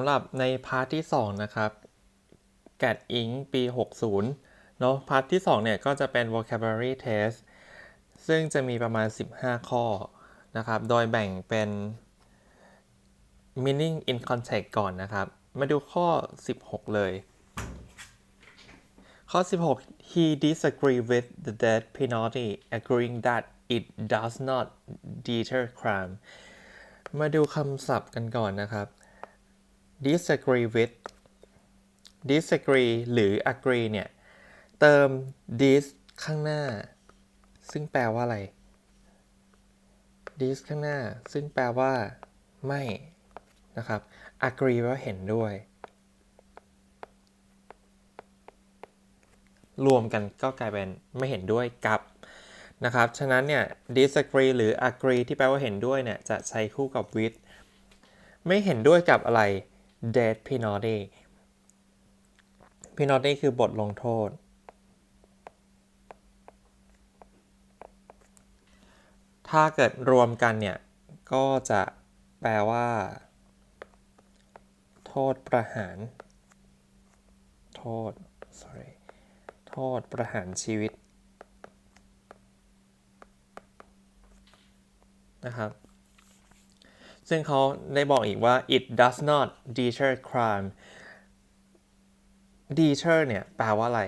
สำหรับในพาร์ทที่ 2 นะครับแกดอิงปี 60 เนาะพาร์ทที่ 2 เนี่ย ก็จะเป็น vocabulary test ซึ่งจะมีประมาณ 15 ข้อนะครับ โดยแบ่งเป็น meaning in context ก่อนนะครับ มาดูข้อ 16 เลย ข้อ 16 he disagree with the death penalty agreeing that it does not deter crime มาดูคำศัพท์กันก่อนนะครับ disagree with disagree หรือ agree เนี่ย เติม dis ข้างหน้า ซึ่งแปลว่าอะไร dis ข้างหน้า ซึ่งแปลว่า ไม่นะครับ agree แปลว่าเห็นด้วย รวมกันก็กลายเป็นไม่เห็นด้วยกับนะครับ ฉะนั้นเนี่ย disagree หรือ agree ที่แปลว่าเห็นด้วยเนี่ย จะใช้คู่กับ with ไม่เห็นด้วยกับอะไร death penalty penalty คือบทลงโทษ ถ้าเกิดรวมกันเนี่ย ก็จะแปลว่า โทษประหาร โทษ sorry โทษประหารชีวิตนะครับ ซึ่งเขาได้บอกอีกว่า it does not deter crime deter เนี่ย แปลว่าอะไร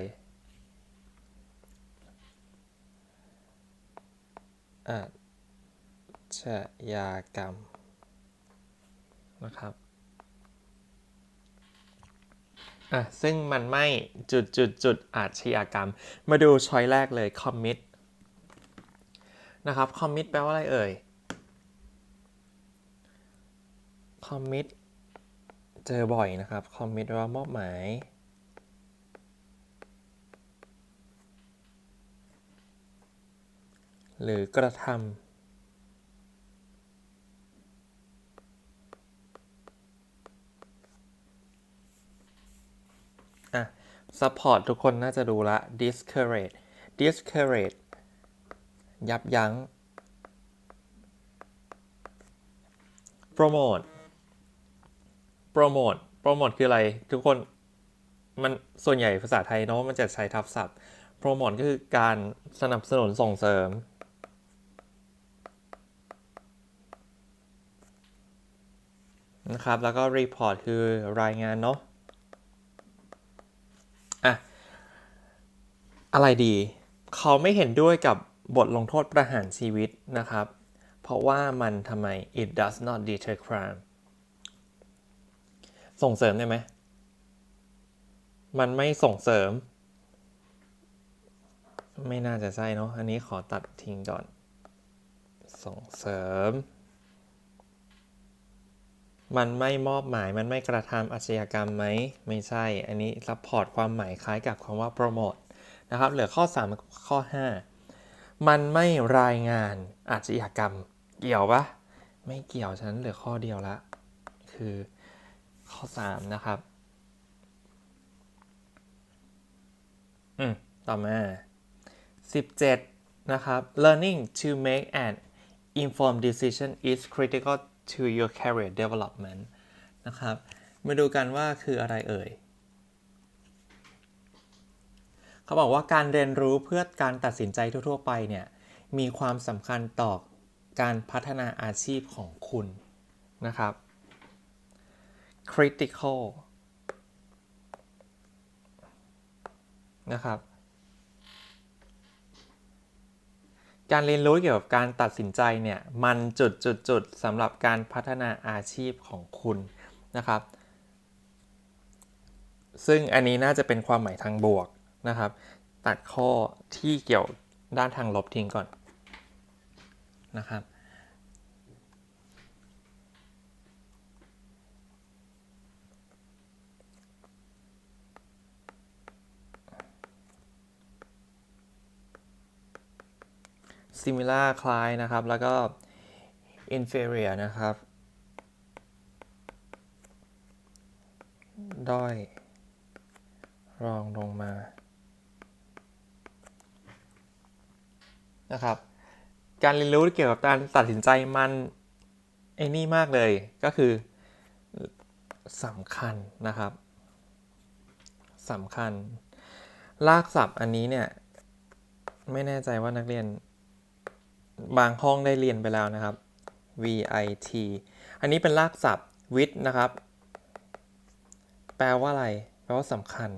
อาชญากรรม นะครับ อะ ซึ่งมันไม่จุดจุดจุดอาชญากรรม มาดูช้อยแรกเลย commit นะครับ commit แปลว่าอะไรเอ่ย commit เจอบ่อยนะครับ commit แปลว่ามอบหมาย หรือกระทำอะ support ทุกคนน่าจะดูละ discourage discourage ยับยั้ง promote promote promote คืออะไร ทุกคนมันส่วนใหญ่ภาษาไทยเนาะมันจะใช้ทับศัพท์ promote ก็คือการสนับสนุนส่งเสริม นะครับ แล้วก็ report คือรายงานเนาะอะอะไรดี เขาไม่เห็นด้วยกับบทลงโทษประหารชีวิตนะครับ เพราะว่ามันทำไม it does not deter crime ส่งเสริมได้ไหม มันไม่ส่งเสริม ไม่น่าจะใช่เนาะ อันนี้ขอตัดทิ้งก่อน ส่งเสริม มันไม่มอบหมาย มันไม่กระทำอาชญากรรมไหม ไม่ใช่ อันนี้ซัพพอร์ตความหมายคล้ายกับคำว่า promote นะครับ เหลือข้อ 3 ข้อ 5 มันไม่รายงานอาชญากรรม เกี่ยวปะไม่เกี่ยวฉะนั้นเหลือข้อเดียวละ คือ ข้อ3นะครับ อืม ต่อมา 17 นะครับ learning to make an informed decision is critical to your career development นะครับ มาดูกันว่าคืออะไรเอ่ย เขาบอกว่าการเรียนรู้เพื่อการตัดสินใจทั่ว ๆ ไปเนี่ย มีความสำคัญต่อการพัฒนาอาชีพของคุณนะครับ critical นะครับ การเรียนรู้เกี่ยวกับการตัดสินใจเนี่ย มันจุดจุดจุดสำหรับการพัฒนาอาชีพของคุณนะครับ ซึ่งอันนี้น่าจะเป็นความหมายทางบวกนะครับ ตัดข้อที่เกี่ยวด้านทางลบทิ้งก่อนนะครับ similar คล้ายนะครับ แล้วก็ inferior นะครับ ด้อย รองลงมา นะครับ การเรียนรู้เกี่ยวกับการตัดสินใจมันไอ้นี่มากเลย ก็คือสำคัญนะครับสำคัญ ลากศัพท์อันนี้เนี่ย ไม่แน่ใจว่านักเรียน บางห้องได้เรียนไปแล้วนะครับ VIT อันนี้เป็นลากศัพท์ with นะครับ แปลว่าอะไร แปลว่าสำคัญ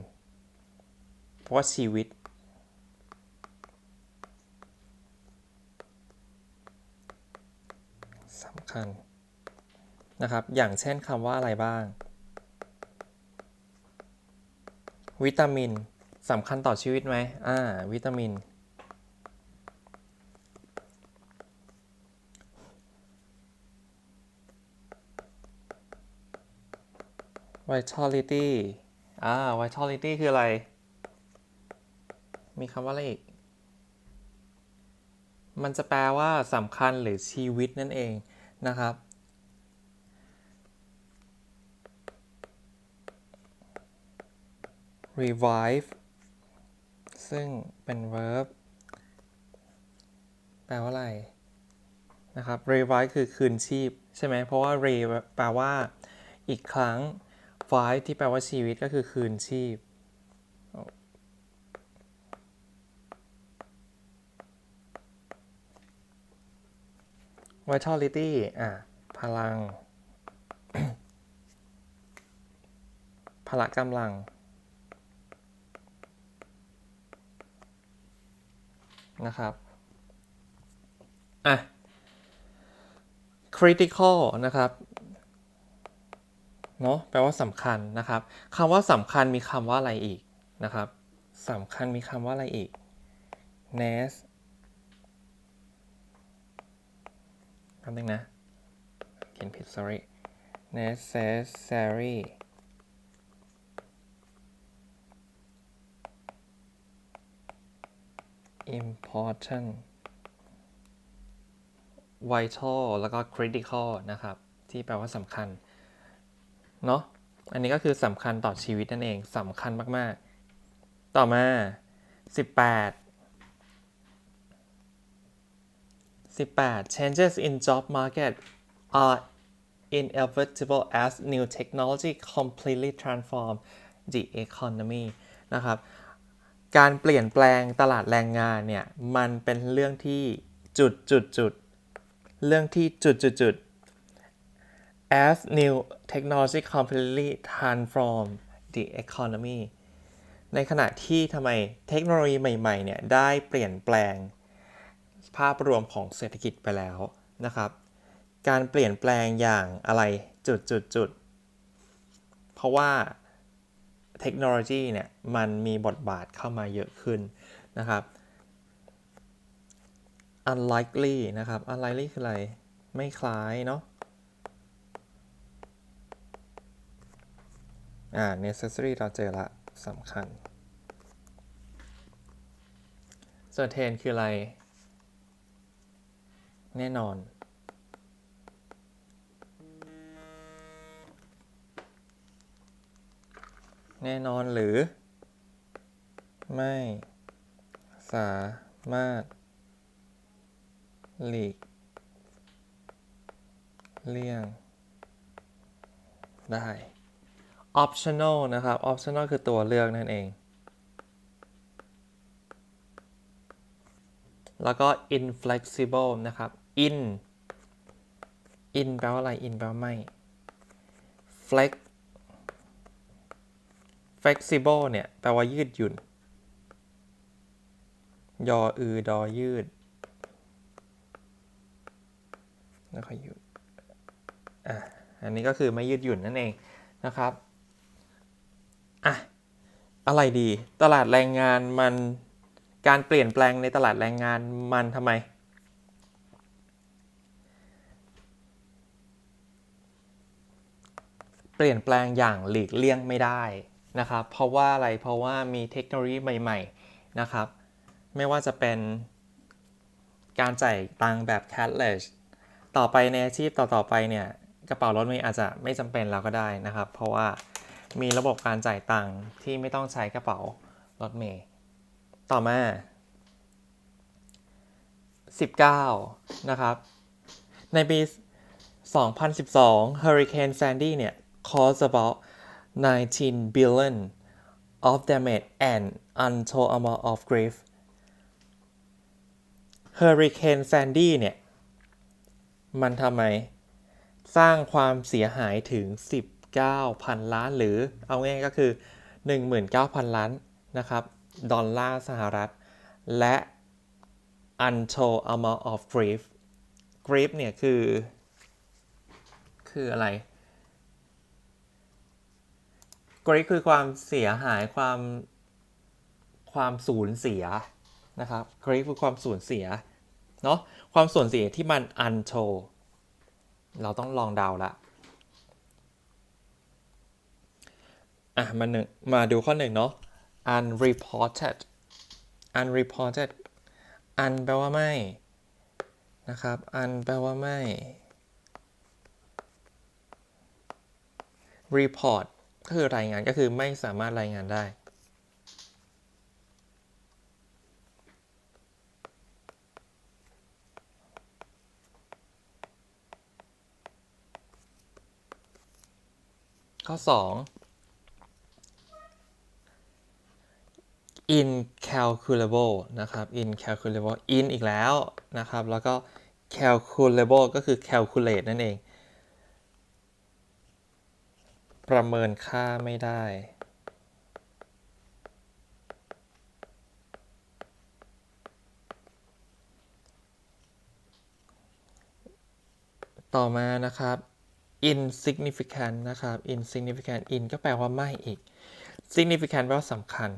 เพราะว่าชีวิต สำคัญ นะครับ อย่างเช่นคำว่าอะไรบ้าง วิตามินสำคัญต่อชีวิตไหมอ่า วิตามิน vitality อ่า vitality คืออะไร มีคำว่าอะไรอีก มันจะแปลว่าสำคัญหรือชีวิตนั่นเองนะครับ revive ซึ่งเป็น verb แปลว่าอะไรนะครับ revive คือคืนชีพ ใช่ไหม เพราะว่า re แปลว่าอีกครั้ง vive ที่แปลว่าชีวิตก็คือคืนชีพ vitality อะ พลัง พละกำลัง นะครับ อะ critical นะครับ เนาะแปลว่าสำคัญนะครับคำว่าสำคัญมีคำว่าอะไรอีกนะครับสำคัญมีคำว่าอะไรอีก ness คำนึงนะเขียนผิด sorry necessary important vital แล้วก็ critical นะครับ ที่แปลว่าสำคัญ เนาะอันนี้ก็คือสำคัญต่อชีวิตนั่นเองสำคัญมาก ๆ ต่อมา 18 18 changes in job market are inevitable as new technology completely transform the economy นะครับ การเปลี่ยนแปลงตลาดแรงงานเนี่ย มันเป็นเรื่องที่จุดจุดจุดเรื่องที่จุดจุดจุด as new technology completely transform the economy ในขณะที่ทำไมเทคโนโลยีใหม่ๆเนี่ยได้เปลี่ยนแปลง ภาพรวมของเศรษฐกิจไปแล้วนะครับ การเปลี่ยนแปลงอย่างอะไรจุดจุดจุดเพราะว่าเทคโนโลยีเนี่ยมันมีบทบาทเข้ามาเยอะขึ้นนะครับ unlikely นะครับ unlikely คืออะไร ไม่คล้ายเนาะ อ่า necessary เราเจอละสำคัญ certain คืออะไร แน่นอน แน่นอนหรือ ไม่สามารถ หลีก เลี่ยง ได้ optional นะครับ optional คือตัวเลือกนั่นเอง แล้วก็ inflexible นะครับ in in แปลว่าอะไร in แปลว่าไม่ flex flexible เนี่ย แปลว่ายืดหยุ่น ยออือ ดอยืดแล้วก็ยุดอะอันนี้ก็คือไม่ยืดหยุ่นนั่นเองนะครับ อะอะไรดี ตลาดแรงงานมันการเปลี่ยนแปลงในตลาดแรงงานมันทำไม เปลี่ยนแปลงอย่างหลีกเลี่ยงไม่ได้นะครับ เพราะว่าอะไรเพราะว่ามีเทคโนโลยีใหม่ ๆนะครับ ไม่ว่าจะเป็นการจ่ายตังแบบ cashless ต่อไปในอาชีพต่อๆไปเนี่ย กระเป๋ารถเมล์อาจจะไม่จำเป็นแล้วก็ได้นะครับ เพราะว่า มีระบบการจ่ายตังค์ที่ไม่ต้องใช้กระเป๋ารถเมล์ต่อมา 19 นะครับ ในปี 2012 Hurricane Sandy เนี่ย caused about 19 billion of damage and untold amount of grief เฮอริเคนแซนดี้เนี่ย มันทำไม สร้างความเสียหายถึง 10 19,000 ล้าน หรือเอาง่ายๆก็คือ 19,000 ล้านนะครับดอลลาร์สหรัฐ และ untold amount of grief grief เนี่ยคือ คืออะไร grief คือความเสียหายความความสูญเสียนะครับ grief คือความสูญเสียเนาะความสูญเสียที่มัน untold เราต้องลองเดาละ อะมาหนึ่งมาดูข้อหนึ่งเนาะ unreported unreported un แปลว่าไม่นะครับ un แปลว่าไม่ report ก็คือรายงานก็คือไม่สามารถรายงานได้ ข้อ 2 incalculable นะครับ incalculable in อีกแล้วนะครับ แล้วก็ calculable ก็คือ calculate นั่นเอง ประเมินค่าไม่ได้ ต่อมานะครับ insignificant นะครับ insignificant in ก็แปลว่าไม่อีก significant แปลว่าสำคัญ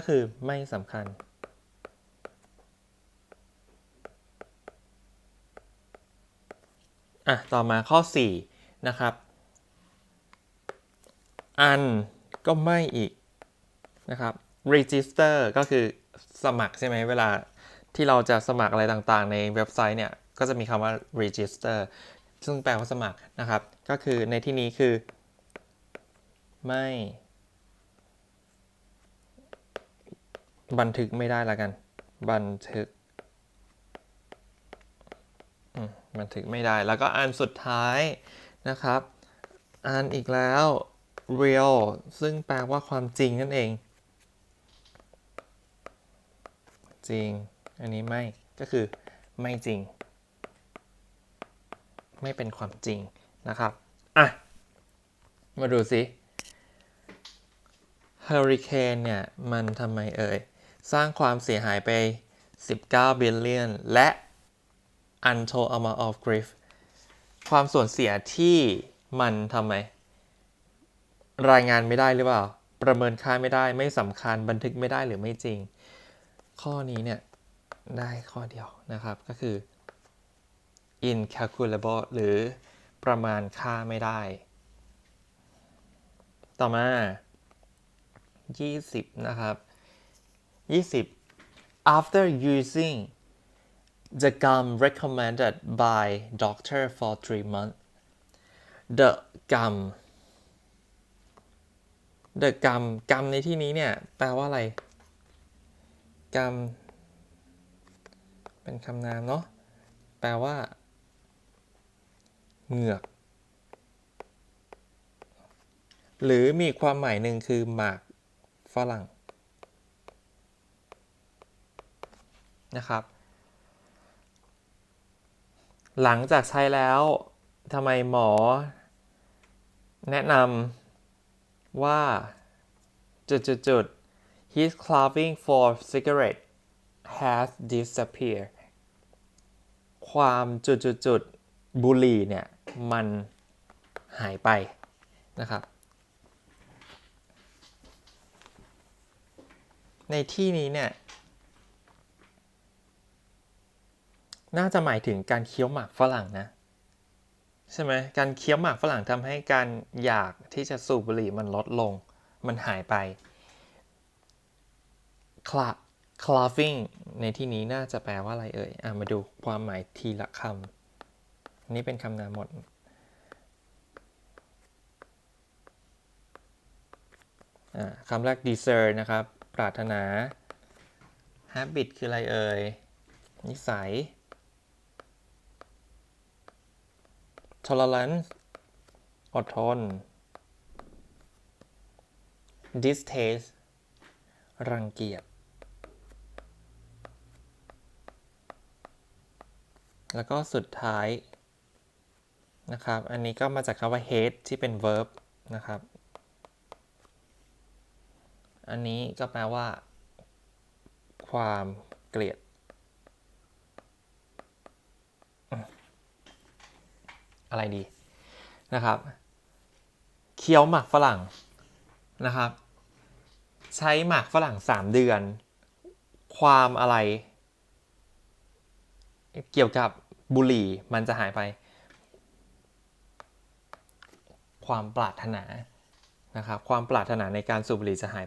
ก็คือไม่สำคัญ อะ ต่อมาข้อ 4 นะครับ อันก็ไม่อีกนะครับ register ก็คือสมัครใช่ไหมเวลาที่เราจะสมัครอะไรต่างๆ ในเว็บไซต์เนี่ย ก็จะมีคำว่า register ซึ่งแปลว่าสมัครนะครับ ก็คือในที่นี้คือ ไม่ บันทึกไม่ได้ละกัน บันทึกบันทึกไม่ได้ แล้วก็อันสุดท้ายนะครับ อันอีกแล้ว real ซึ่งแปลว่าความจริงนั่นเอง จริง อันนี้ไม่ ก็คือไม่จริง ไม่เป็นความจริงนะครับ อะ มาดูสิเฮอริเคนเนี่ย มันทำไมเอ่ย สร้างความเสียหายไป 19 billion และ untold amount of grief ความสูญเสียที่มันทำไม รายงานไม่ได้หรือเปล่า ประเมินค่าไม่ได้ไม่สำคัญบันทึกไม่ได้หรือไม่จริง ข้อนี้เนี่ย ได้ข้อเดียวนะครับก็คือ incalculable หรือประมาณค่าไม่ได้ ต่อมา 20 นะครับ 20 after using the gum recommended by doctor for three months the gum the gum กรรมในที่นี้เนี่ย แปลว่าอะไร กรรม เป็นคำนามเนาะแปลว่า เหงือก หรือมีความหมายหนึ่งคือหมากฝรั่ง นะครับ หลังจากใช้แล้วทำไมหมอ แนะนำว่าจุดๆ his craving for cigarette has disappeared ความจุดๆๆบุหรี่เนี่ย มันหายไปนะครับ ในที่นี้เนี่ย น่าจะหมายถึงการเคี้ยวหมากฝรั่งนะ ใช่ไหมการเคี้ยวหมากฝรั่งทำให้การอยากที่จะสูบบุหรี่มันลดลง มันหายไปคลา claving ในที่นี้น่าจะแปลว่าอะไรเอ่ยอะมาดูความหมายทีละคำนนี้เป็นคำนามหมดคำแรก desire นะครับ ปรารถนา habit คืออะไรเอ่ย นิสัย tolerance อดทน distaste รังเกียจ แล้วก็สุดท้ายนะครับ อันนี้ก็มาจากคำว่า hate ที่เป็น verb นะครับ อันนี้ก็แปลว่า ความเกลียด อะไรดีนะครับ เคี้ยวหมากฝรั่งนะครับ ใช้หมากฝรั่ง 3 เดือน ความอะไร เกี่ยวกับบุหรี่มันจะหายไป ความปรารถนานะครับ ความปรารถนาในการสูบบุหรี่จะหายไป